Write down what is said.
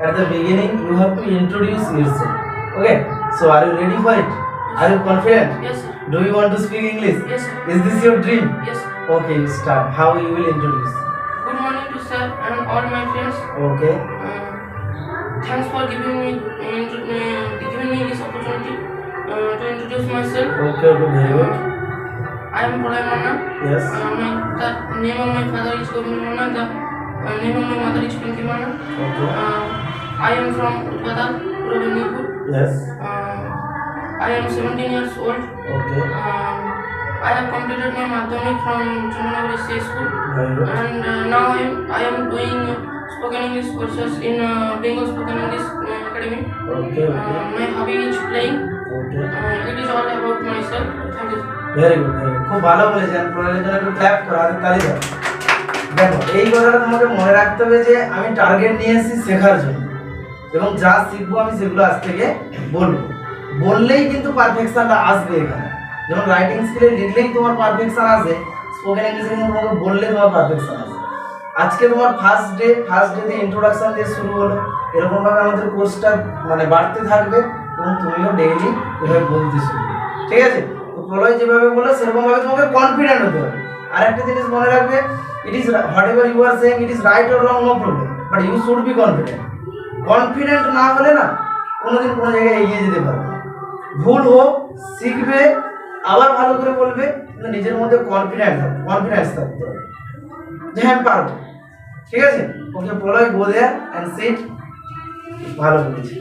At the beginning, you have to introduce yourself. Okay. So, are you ready for it? Are you confident? Yes, sir. Do you want to speak English? Yes, sir. Is this your dream? Yes, sir. Okay, start. How you will introduce? Good morning to sir and all my friends. Okay. Uh, thanks for giving me uh, intro- uh, giving me this opportunity uh, to introduce myself. Okay. Okay. Very good. I am Manna. Yes. Uh, my, the name of my father is Govind Manna. The uh, name of my mother is Pinky Manna. Okay. Uh, I am from Utpadal, Purabandipur. Yes. Uh, I am 17 years old. Okay. Um, I have completed my Madhyamik from Chandanagari State School. Very good. and uh, now I am, I am doing spoken English courses in uh, Bengal Spoken English uh, Academy. Okay. okay. Uh, my hobby is playing. Okay. Uh, it is all about myself. Thank you. Very good very খুব ভালো বলেছেন প্রণালীর জন্য একটু clap করো আর তালি দাও দেখো এই কথাটা তোমাকে মনে রাখতে হবে যে আমি টার্গেট নিয়ে এসেছি শেখার জন্য এবং যা শিখব আমি সেগুলো আজ থেকে বলব। বললেই কিন্তু পারফেকশনটা আসবে এখানে। যেমন রাইটিং স্কিলে লিখলেই তোমার পারফেকশন আসে স্পোকেন ইংলিশে কিন্তু তোমাকে বললে তোমার পারফেকশন আসে। আজকে তোমার ফার্স্ট ডে ফার্স্ট ডেতে ইন্ট্রোডাকশন দিয়ে শুরু হলো। এরকমভাবে আমাদের কোর্সটা মানে বাড়তে থাকবে এবং তুমিও ডেইলি এভাবে বলতে শিখবে ঠিক আছে? তো প্রলয় যেভাবে বলল, সেরকমভাবে তোমাকে কনফিডেন্ট হতে হবে। আর একটা জিনিস মনে রাখবে it is whatever you are saying it is right or wrong no problem but you should be confident confident না হলে না কোনোদিন কোনো জায়গায় এগিয়ে যেতে পারবে। ভুল হোক, শিখবে, আবার ভালো করে বলবে, কিন্তু নিজের মধ্যে কনফিডেন্ট কনফিডেন্স থাকতে হবে। যে হ্যাঁ পারব। ঠিক আছে? ওকে বলো গো দেয়ার অ্যান্ড সিট ভালো বলেছি